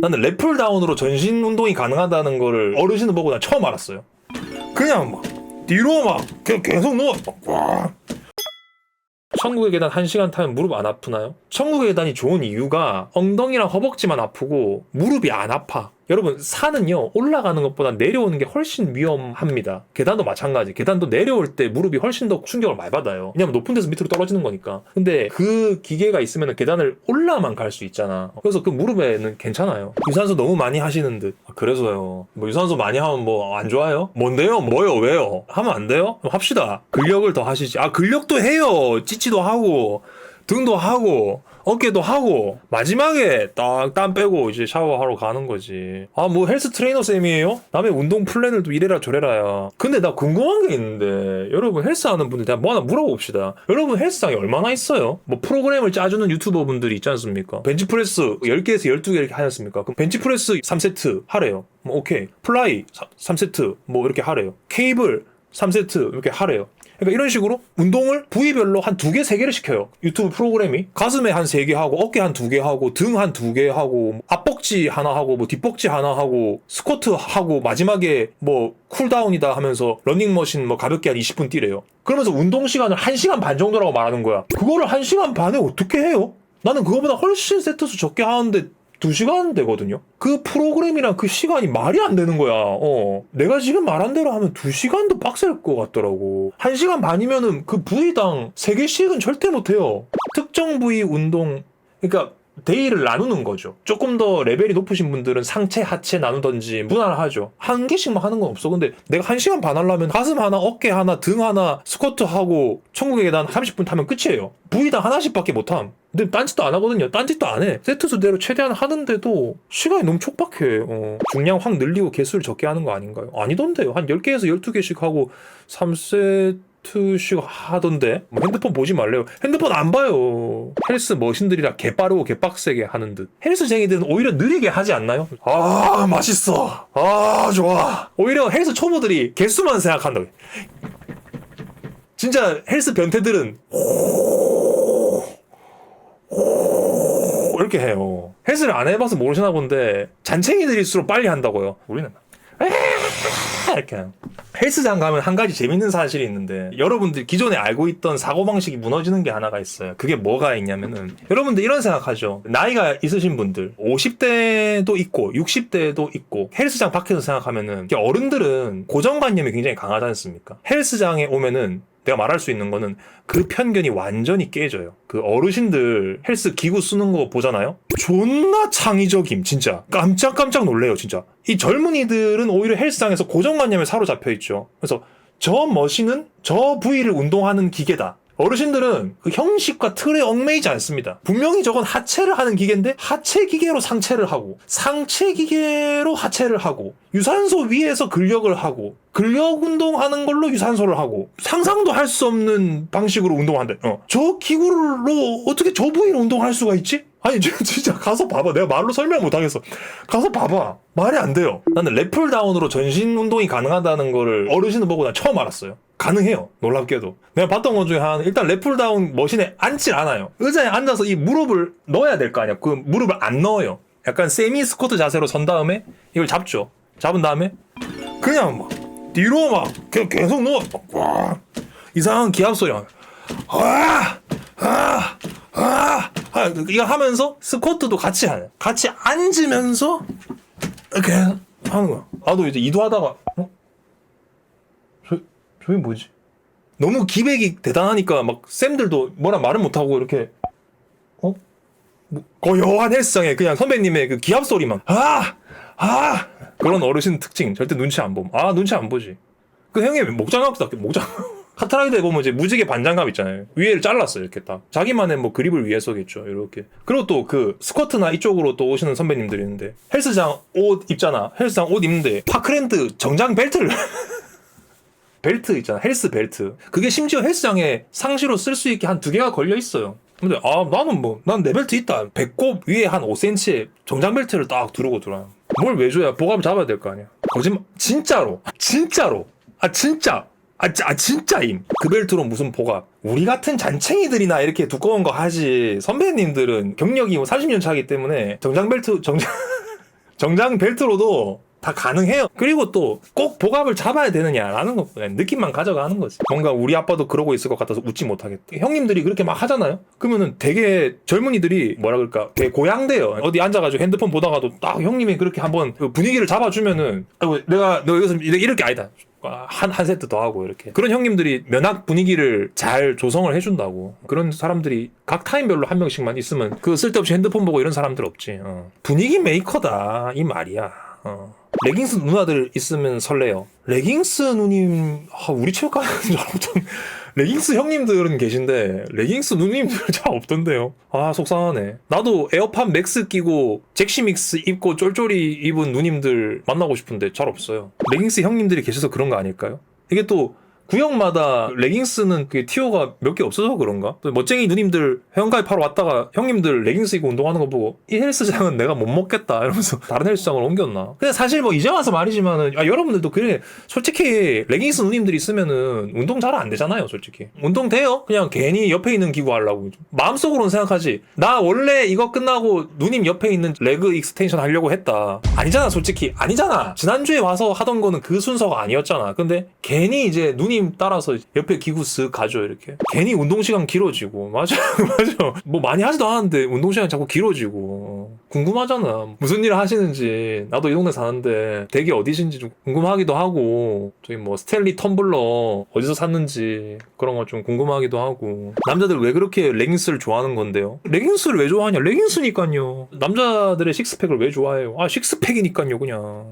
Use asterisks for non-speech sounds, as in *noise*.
나는 랩풀 다운으로 전신 운동이 가능하다는 거를 어르신을 보고 난 처음 알았어요. 그냥 막 뒤로 막 그냥 계속 누워. 와. 천국의 계단 1시간 타면 무릎 안 아프나요? 천국의 계단이 좋은 이유가 엉덩이랑 허벅지만 아프고 무릎이 안 아파. 여러분 산은요 올라가는 것보다 내려오는 게 훨씬 위험합니다. 계단도 마찬가지. 계단도 내려올 때 무릎이 훨씬 더 충격을 많이 받아요. 왜냐면 높은 데서 밑으로 떨어지는 거니까. 근데 그 기계가 있으면 계단을 올라만 갈 수 있잖아. 그래서 그 무릎에는 괜찮아요. 유산소 너무 많이 하시는 듯. 아, 그래서요. 뭐 유산소 많이 하면 뭐 안 좋아요? 뭔데요? 뭐요? 왜요? 하면 안 돼요? 합시다. 근력을 더 하시지. 아 근력도 해요. 찌찌도 하고 등도 하고 어깨도 하고 마지막에 딱 땀 빼고 이제 샤워하러 가는 거지 아 뭐 헬스 트레이너 쌤이에요? 남의 운동 플랜을 또 이래라 저래라야 근데 나 궁금한 게 있는데 여러분 헬스 하는 분들 뭐 하나 물어봅시다 여러분 헬스장에 얼마나 있어요? 뭐 프로그램을 짜주는 유튜버 분들이 있지 않습니까? 벤치프레스 10개에서 12개 이렇게 하셨습니까? 그럼 벤치프레스 3세트 하래요 뭐 오케이 플라이 3세트 뭐 이렇게 하래요 케이블 3세트 이렇게 하래요 그러니까 이런 식으로 운동을 부위별로 한 두 개, 세 개를 시켜요. 유튜브 프로그램이. 가슴에 한 세 개 하고, 어깨 한 두 개 하고, 등 한 두 개 하고, 앞벅지 하나 하고, 뭐 뒷벅지 하나 하고, 스쿼트 하고, 마지막에 뭐 쿨다운이다 하면서 러닝머신 뭐 가볍게 한 20분 뛰래요. 그러면서 운동 시간을 1시간 반 정도라고 말하는 거야. 그거를 1시간 반에 어떻게 해요? 나는 그거보다 훨씬 세트수 적게 하는데 2시간 되거든요. 그 프로그램이랑 그 시간이 말이 안 되는 거야. 어. 내가 지금 말한 대로 하면 2시간도 빡셀 것 같더라고. 1시간 반이면은 그 부위당 3개씩은 절대 못 해요. 특정 부위 운동 그러니까 데이를 나누는 거죠. 조금 더 레벨이 높으신 분들은 상체, 하체 나누던지 무난하죠. 한 개씩만 하는 건 없어. 근데 내가 한 시간 반 하려면 가슴 하나, 어깨 하나, 등 하나, 스쿼트 하고 천국의 계단 30분 타면 끝이에요. 부위당 하나씩밖에 못 함. 근데 딴짓도 안 하거든요. 딴짓도 안 해. 세트 수대로 최대한 하는데도 시간이 너무 촉박해. 어. 중량 확 늘리고 개수를 적게 하는 거 아닌가요? 아니던데요. 한 10개에서 12개씩 하고 3세트씩 하던데. 뭐 핸드폰 보지 말래요. 핸드폰 안 봐요. 헬스 머신들이라 개빠르고 개빡세게 하는 듯. 헬스쟁이들은 오히려 느리게 하지 않나요? 아, 맛있어. 아, 좋아. 오히려 헬스 초보들이 개수만 생각한다. 진짜 헬스 변태들은 이렇게 해요. 헬스를 안 해봐서 모르시나 본데 잔챙이들일수록 빨리 한다고요. 우리는 이렇게 해요. 헬스장 가면 한 가지 재밌는 사실이 있는데 여러분들 기존에 알고 있던 사고방식이 무너지는 게 하나가 있어요. 그게 뭐가 있냐면은 여러분들 이런 생각하죠. 나이가 있으신 분들 50대도 있고 60대도 있고 헬스장 밖에서 생각하면은 어른들은 고정관념이 굉장히 강하지 않습니까? 헬스장에 오면은 내가 말할 수 있는 거는 그 편견이 완전히 깨져요. 그 어르신들 헬스 기구 쓰는 거 보잖아요? 존나 창의적임, 진짜. 깜짝깜짝 놀래요, 진짜. 이 젊은이들은 오히려 헬스장에서 고정관념에 사로잡혀 있죠. 그래서 저 머신은 저 부위를 운동하는 기계다. 어르신들은 그 형식과 틀에 얽매이지 않습니다. 분명히 저건 하체를 하는 기계인데 하체 기계로 상체를 하고 상체 기계로 하체를 하고 유산소 위에서 근력을 하고 근력 운동하는 걸로 유산소를 하고 상상도 할 수 없는 방식으로 운동한대. 어. 저 기구로 어떻게 저 부위를 운동할 수가 있지? 아니 *laughs* 저 진짜 가서 봐봐. 내가 말로 설명 못 하겠어. 가서 봐봐. 말이 안 돼요. 나는 랩풀 다운으로 전신 운동이 가능하다는 거를 어르신을 보고 난 처음 알았어요. 가능해요. 놀랍게도. 내가 봤던 것 중에 하나는 일단 랩풀 다운 머신에 앉질 않아요. 의자에 앉아서 이 무릎을 넣어야 될 거 아니야. 그 무릎을 안 넣어요. 약간 세미 스쿼트 자세로 선 다음에 이걸 잡죠. 잡은 다음에 그냥 막 뒤로 막 계속 누워. 와 이상한 기합 소리 막. 아, 아, 아, 아, 이거 하면서 스쿼트도 같이 하네. 같이 앉으면서 이렇게 하는 거야. 나도 이제 이도 하다가 어? 저 저게 뭐지? 너무 기백이 대단하니까 막 쌤들도 뭐라 말을 못 하고 이렇게 어? 뭐, 고요한 헬스장에 그냥 선배님의 그 기합 소리만 아! 아! 그런 어르신 특징 절대 눈치 안 봄. 아 눈치 안 보지. 그 형이 목장갑도 닦 목장 *laughs* 카트라이더에 보면 이제 무지개 반장갑 있잖아요. 위에를 잘랐어요 이렇게 딱. 자기만의 뭐 그립을 위해서겠죠 이렇게. 그리고 또 그 스쿼트나 이쪽으로 또 오시는 선배님들이 있는데 헬스장 옷 입잖아. 헬스장 옷 입는데 파크랜드 정장 벨트를 *laughs* 벨트 있잖아. 헬스 벨트. 그게 심지어 헬스장에 상시로 쓸 수 있게 한 두 개가 걸려 있어요. 근데 아 나는 뭐 난 내 벨트 있다. 배꼽 위에 한 5cm의 정장 벨트를 딱 두르고 들어요. 뭘 왜 줘야 보갑 잡아야 될 거 아니야. 거짓말 진짜로 진짜로 아 진짜 아, 짜- 아 진짜임 그 벨트로 무슨 보갑 우리 같은 잔챙이들이나 이렇게 두꺼운 거 하지 선배님들은 경력이 뭐 30년 차기 때문에 정장 벨트 정장 *laughs* 정장 벨트로도 다 가능해요. 그리고 또 꼭 복압을 잡아야 되느냐라는 거 그냥 느낌만 가져가는 거지. 뭔가 우리 아빠도 그러고 있을 것 같아서 웃지 못하겠다. 형님들이 그렇게 막 하잖아요. 그러면은 되게 젊은이들이 뭐라 그럴까 되게 고양돼요. 어디 앉아가지고 핸드폰 보다가도 딱 형님이 그렇게 한번 그 분위기를 잡아주면은 아이고 내가 너 여기서 이렇게 아니다. 한, 한 세트 더 하고 이렇게 그런 형님들이 면학 분위기를 잘 조성을 해준다고 그런 사람들이 각 타임별로 한 명씩만 있으면 그 쓸데없이 핸드폰 보고 이런 사람들 없지 어. 분위기 메이커다 이 말이야 어. 레깅스 누나들 있으면 설레요 레깅스 누님 아, 우리 체육관에는 잘 없던 레깅스 형님들은 계신데 레깅스 누님들 *laughs* 잘 없던데요 아 속상하네 나도 에어팟 맥스 끼고 잭시믹스 입고 쫄쫄이 입은 누님들 만나고 싶은데 잘 없어요 레깅스 형님들이 계셔서 그런 거 아닐까요? 이게 또 구역마다 레깅스는 그 티오가 몇 개 없어서 그런가? 또 멋쟁이 누님들 회원가입 하러 왔다가 형님들 레깅스 입고 운동하는 거 보고 이 헬스장은 내가 못 먹겠다 이러면서 *laughs* 다른 헬스장을 옮겼나? 근데 사실 뭐 이제 와서 말이지만은 아, 여러분들도 그래. 솔직히 레깅스 누님들 있으면은 운동 잘 안 되잖아요 솔직히. 운동 돼요? 그냥 괜히 옆에 있는 기구 하려고. 마음속으로는 생각하지. 나 원래 이거 끝나고 누님 옆에 있는 레그 익스텐션 하려고 했다. 아니잖아 솔직히. 아니잖아. 지난주에 와서 하던 거는 그 순서가 아니었잖아. 근데 괜히 이제 누님 따라서 옆에 기구 쓱 가죠 이렇게. 괜히 운동 시간 길어지고. *laughs* 맞아 맞아 뭐 많이 하지도 않았는데 운동 시간 자꾸 길어지고. 궁금하잖아. 무슨 일 하시는지. 나도 이 동네 사는데 댁이 어디신지 좀 궁금하기도 하고. 저기 뭐 스탠리 텀블러 어디서 샀는지 그런 거 좀 궁금하기도 하고. 남자들 왜 그렇게 레깅스를 좋아하는 건데요? 레깅스를 왜 좋아하냐? 레깅스니까요. 남자들의 식스팩을 왜 좋아해요? 아 식스팩이니까요 그냥